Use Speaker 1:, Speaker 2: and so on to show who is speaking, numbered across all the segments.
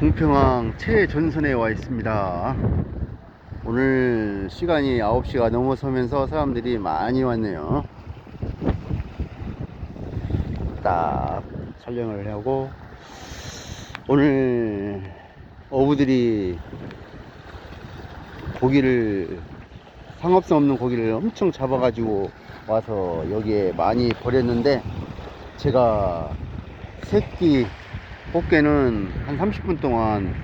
Speaker 1: 궁평항 최전선에 와 있습니다. 오늘 시간이 9시가 넘어서면서 사람들이 많이 왔네요. 딱 촬영을 하고 오늘 어부들이 고기를 상업성 없는 고기를 엄청 잡아가지고 와서 여기에 많이 버렸는데 제가 새끼 꽃게는 한 30분 동안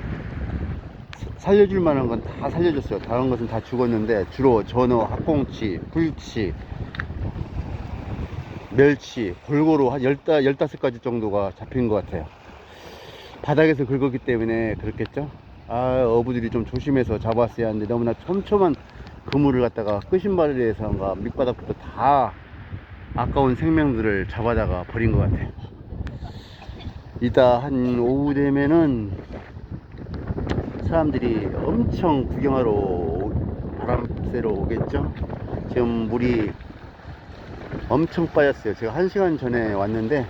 Speaker 1: 사- 살려줄 만한 건 다 살려줬어요. 다른 것은 다 죽었는데 주로 전어, 학꽁치, 불치, 멸치 골고루 한 15, 15가지 정도가 잡힌 것 같아요. 바닥에서 긁었기 때문에 그렇겠죠? 아, 어부들이 좀 조심해서 잡았어야 하는데 너무나 촘촘한 그물을 갖다가 끄신바리에서인가 밑바닥부터 다 아까운 생명들을 잡아다가 버린 것 같아요. 이따 한 오후 되면은 사람들이 엄청 구경하러 오- 바람 쐬러 오겠죠? 지금 물이 엄청 빠졌어요. 제가 한 시간 전에 왔는데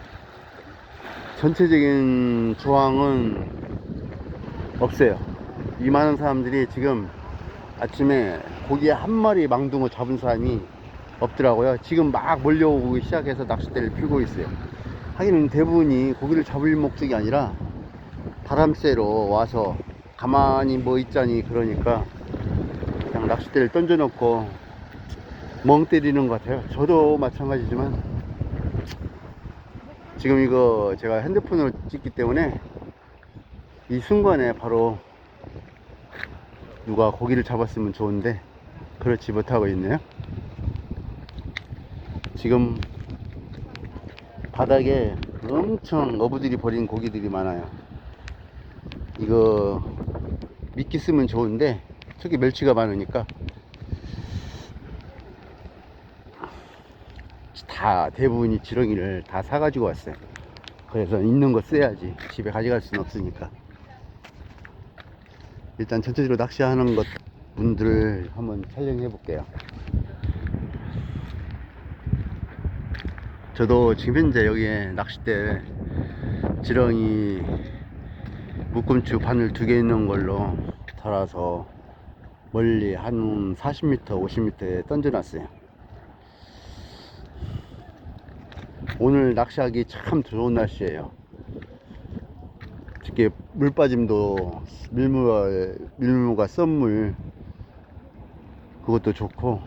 Speaker 1: 전체적인 조항은 없어요. 이 많은 사람들이 지금 아침에 고기 한 마리 망둥어 잡은 사람이 없더라고요. 지금 막 몰려오기 시작해서 낚싯대를 펴고 있어요. 하기는 대부분이 고기를 잡을 목적이 아니라 바람 쐬러 와서 가만히 뭐 있자니 그러니까 그냥 낚싯대를 던져놓고 멍 때리는 것 같아요. 저도 마찬가지지만 지금 이거 제가 핸드폰으로 찍기 때문에 이 순간에 바로 누가 고기를 잡았으면 좋은데 그렇지 못하고 있네요. 지금 바닥에 엄청 어부들이 버린 고기들이 많아요. 이거 미끼 쓰면 좋은데 특히 멸치가 많으니까 다 대부분이 지렁이를 다 사가지고 왔어요. 그래서 있는 거 써야지 집에 가져갈 수는 없으니까 일단 전체적으로 낚시하는 것 분들을 한번 촬영해 볼게요. 저도 지금 현재 여기에 낚싯대 지렁이 묶음추 바늘 두 개 있는 걸로 달아서 멀리 한 40m, 50m에 던져놨어요. 오늘 낚시하기 참 좋은 날씨예요. 특히 물 빠짐도 밀무가 밀무가 썸물 그것도 좋고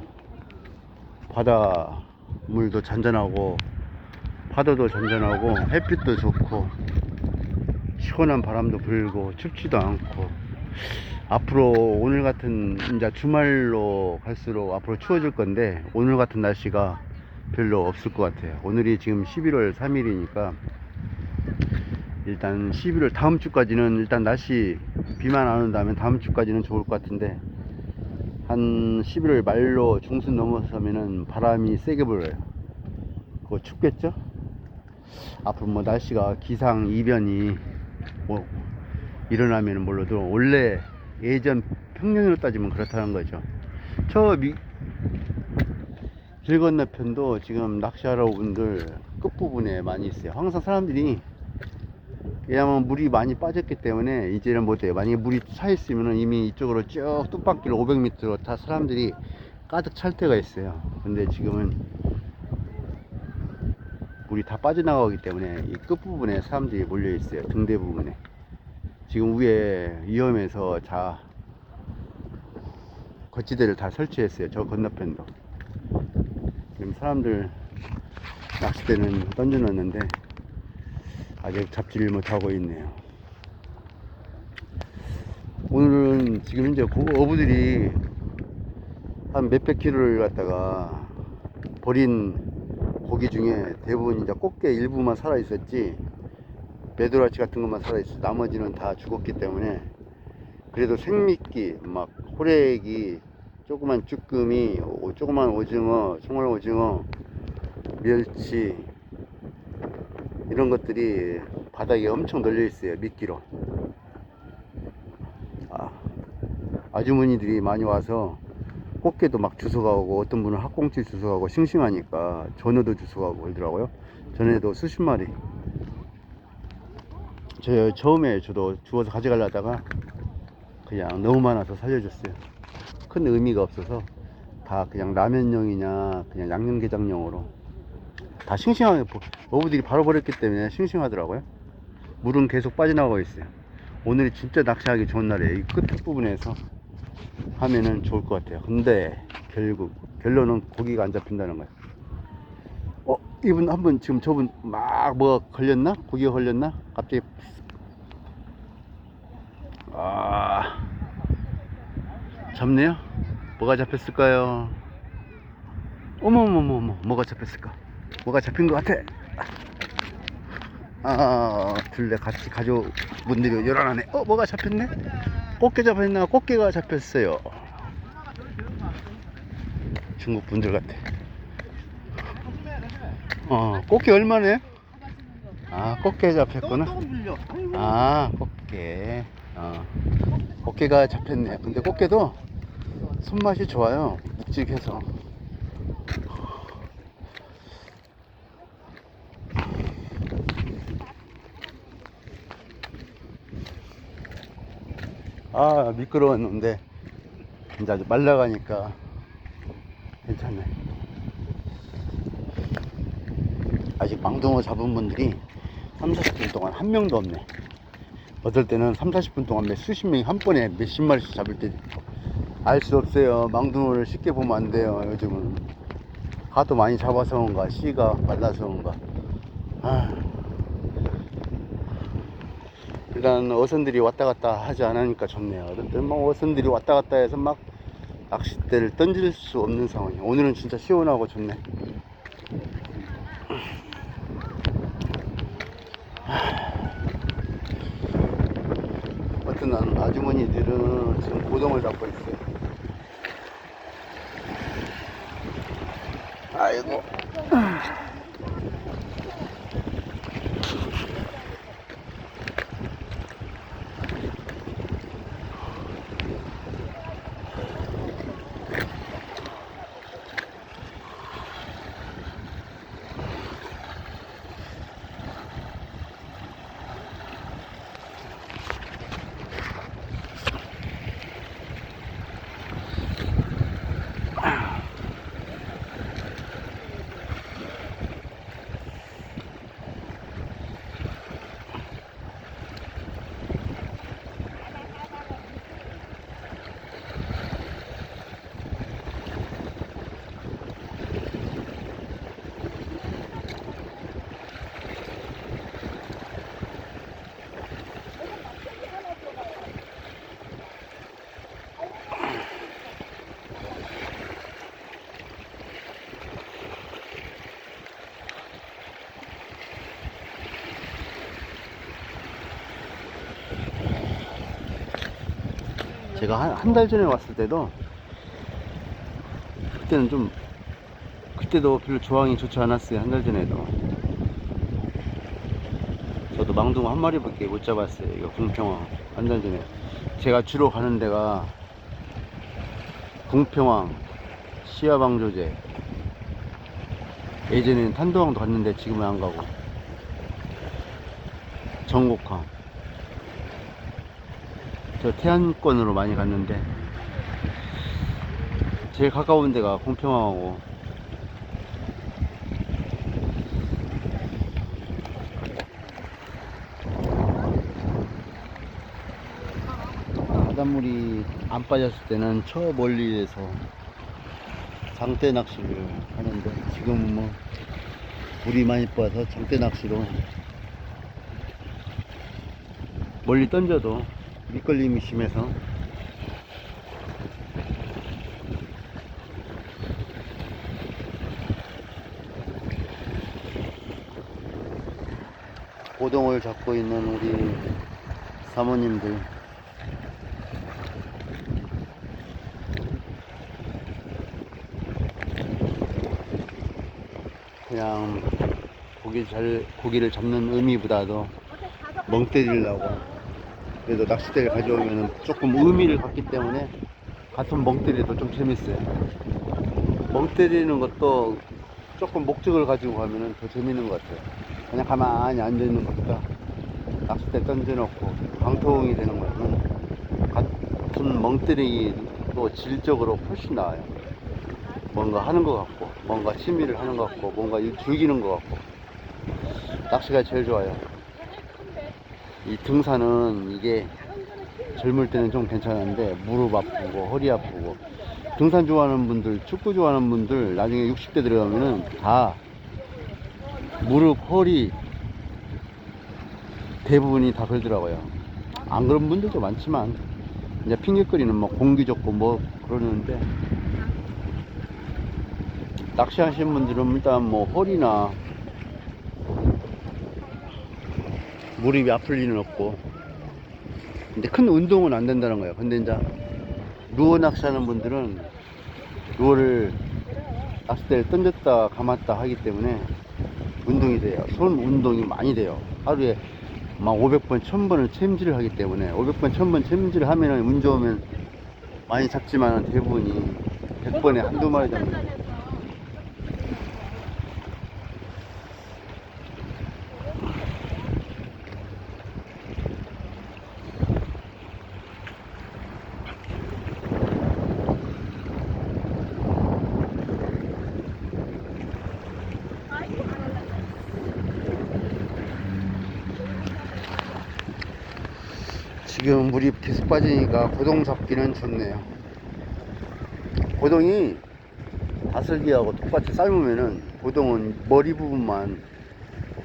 Speaker 1: 바다 물도 잔잔하고 파도도 잔잔하고 햇빛도 좋고 시원한 바람도 불고 춥지도 않고 앞으로 오늘 같은 이제 주말로 갈수록 앞으로 추워질 건데 오늘 같은 날씨가 별로 없을 것 같아요. 오늘이 지금 11월 3일이니까 일단 11월 다음 주까지는 일단 날씨 비만 안 온다면 다음 주까지는 좋을 것 같은데 한 11월 말로 중순 넘어서면은 바람이 세게 불어요. 그거 춥겠죠? 앞으로 뭐 날씨가 기상 이변이 뭐 일어나면 몰라도 원래 예전 평년으로 따지면 그렇다는 거죠. 저 미, 길 건너편도 지금 낚시하러 온 분들 끝부분에 많이 있어요. 항상 사람들이 왜냐면 물이 많이 빠졌기 때문에 이제는 못해요. 만약에 물이 차 있으면 이미 이쪽으로 쭉 뚝방길 500m로 다 사람들이 가득 찰 때가 있어요. 근데 지금은 물이 다 빠져나가기 때문에 이 끝부분에 사람들이 몰려 있어요. 등대 부분에. 지금 위에 위험해서 자 거치대를 다 설치했어요. 저 건너편도. 지금 사람들 낚싯대는 던져놨는데 아직 잡지를 못하고 있네요. 오늘은 지금 현재 고- 어부들이 한 몇백 킬로를 갖다가 버린 고기 중에 대부분 이제 꽃게 일부만 살아 있었지 배도라치 같은 것만 살아 있어. 나머지는 다 죽었기 때문에 그래도 생미끼 막 호래기 조그만 쭈꾸미 오- 조그만 오징어 송월 오징어 멸치 이런 것들이 바닥에 엄청 널려 있어요 미끼로. 아, 아주머니들이 많이 와서 꽃게도 막 주워가고 어떤 분은 학꽁치 주워가고 싱싱하니까 전어도 주워가고 그러더라고요 전에도 수십 마리 저 처음에 저도 주워서 가져가려다가 그냥 너무 많아서 살려줬어요. 큰 의미가 없어서 다 그냥 라면용이냐 그냥 양념게장용으로 다 싱싱하게 버- 어부들이 바로 버렸기 때문에 싱싱하더라고요. 물은 계속 빠져나가고 있어요. 오늘이 진짜 낚시하기 좋은 날이에요. 이 끝 부분에서 하면은 좋을 것 같아요. 근데 결국 결론은 고기가 안 잡힌다는 거예요. 어, 이분 한분 지금 저분 막 뭐가 걸렸나? 고기가 걸렸나? 갑자기 아 잡네요. 뭐가 잡혔을까요? 어머머머머 뭐가 잡혔을까? 뭐가 잡힌 것 같아. 아, 둘레 같이 가족 분들이 요란하네. 어, 뭐가 잡혔네? 꽃게 잡혔나? 꽃게가 잡혔어요. 중국 분들 같아. 어, 꽃게 얼마네? 아, 꽃게 잡혔구나. 아, 꽃게. 어, 꽃게가 잡혔네. 근데 꽃게도 손맛이 좋아요. 묵직해서. 아, 미끄러웠는데, 이제 아주 말라가니까 괜찮네. 아직 망둥어 잡은 분들이 3, 40분 동안 한 명도 없네. 어떨 때는 3, 40분 동안 몇 수십 명이 한 번에 몇십 마리씩 잡을 때 알 수 없어요. 망둥어를 쉽게 보면 안 돼요. 요즘은 하도 많이 잡아서 그런가, 씨가 말라서 그런가. 아. 일단 어선들이 왔다 갔다 하지 않으니까 좋네요. 때는 막 어선들이 왔다 갔다 해서 막 낚싯대를 던질 수 없는 상황이에요. 오늘은 진짜 시원하고 좋네. 어떤 난 아주머니들은 지금 고동을 잡고 있어요. 아이고. 제가 한, 한달 전에 왔을 때도 그때는 좀 그때도 별로 조항이 좋지 않았어요 한 달 전에도. 저도 망둥어 한 마리밖에 못 잡았어요 이거 궁평항 한달 전에. 제가 주로 가는 데가 궁평항 시야방조제. 예전에는 탄도항도 갔는데 지금은 안 가고. 정곡항 저 태안권으로 많이 갔는데 제일 가까운 데가 공평하고 바닷물이 안 빠졌을 때는 저 멀리에서 장대 낚시를 하는데 지금은 뭐 물이 많이 빠서 장대 낚시로 멀리 던져도 미끌림이 심해서. 고동을 잡고 있는 우리 사모님들. 그냥 고기 잘 고기를 잡는 의미보다도 멍 때리려고 그래도 낚싯대를 가져오면 조금 의미를 갖기 때문에 같은 멍 때리도 좀 재밌어요. 멍 때리는 것도 조금 목적을 가지고 가면 더 재밌는 것 같아요. 그냥 가만히 앉아 있는 것보다 낚싯대 던져놓고 방통이 되는 것은 같은 멍때리도 질적으로 훨씬 나아요. 뭔가 하는 것 같고, 뭔가 취미를 하는 것 같고, 뭔가 일 즐기는 것 같고. 낚시가 제일 좋아요. 이 등산은 이게 젊을 때는 좀 괜찮은데 무릎 아프고 허리 아프고 등산 좋아하는 분들, 축구 좋아하는 분들 나중에 60대 들어가면은 다 무릎, 허리 대부분이 다 그러더라고요. 안 그런 분들도 많지만 이제 핑계거리는 뭐 공기 좋고 뭐 그러는데 낚시하시는 분들은 일단 뭐 허리나 무릎이 아플 리는 없고 근데 큰 운동은 안 된다는 거예요. 근데 이제 루어 낚시하는 분들은 루어를 낚싯대를 던졌다 감았다 하기 때문에 운동이 돼요. 손 운동이 많이 돼요. 하루에 막 500번, 1000번을 챔질을 하기 때문에 500번, 1000번 챔질을 하면은 운 좋으면 많이 잡지만 대부분이 100번에 한두 마리 정도. 지금 물이 계속 빠지니까 고동 잡기는 좋네요. 고동이 다슬기하고 똑같이 삶으면은 고동은 머리 부분만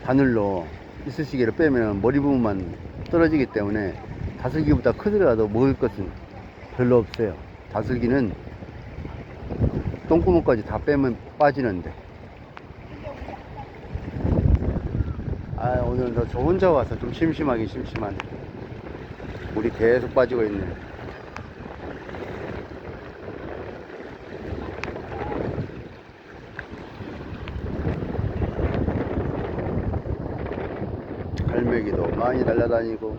Speaker 1: 바늘로 이쑤시개를 빼면 머리 부분만 떨어지기 때문에 다슬기보다 크더라도 먹을 것은 별로 없어요. 다슬기는 똥구멍까지 다 빼면 빠지는데. 아, 오늘 저 혼자 와서 좀 심심하긴 심심하네. 물이 계속 빠지고 있네. 갈매기도 많이 날아다니고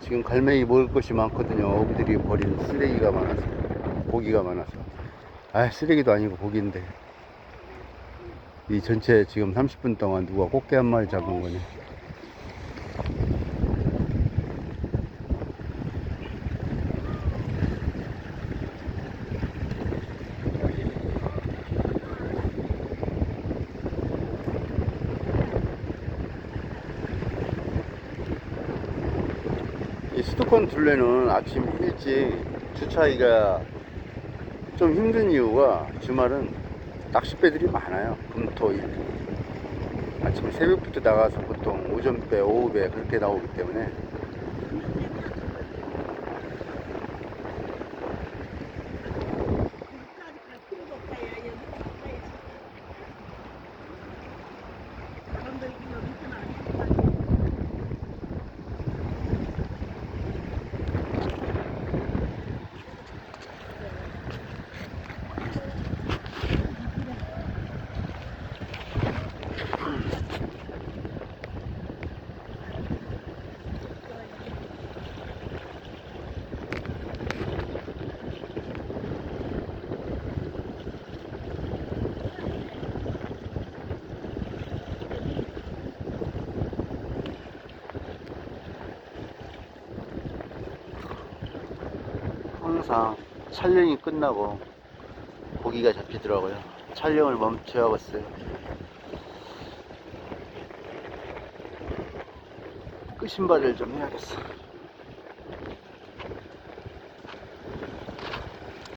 Speaker 1: 지금 갈매기 먹을 것이 많거든요. 어부들이 버린 쓰레기가 많아서 고기가 많아서 아 쓰레기도 아니고 고기인데 이 전체 지금 30분 동안 누가 꽃게 한 마리 잡은 거네. 수도권 둘레는 아침 일찍 주차하기가 좀 힘든 이유가 주말은 낚싯배들이 많아요. 금 토 일. 아침 새벽부터 나가서 보통 오전배, 오후배 그렇게 나오기 때문에 항상 촬영이 끝나고 고기가 잡히더라고요. 촬영을 멈춰야겠어요. 끄신발을 좀 해야겠어.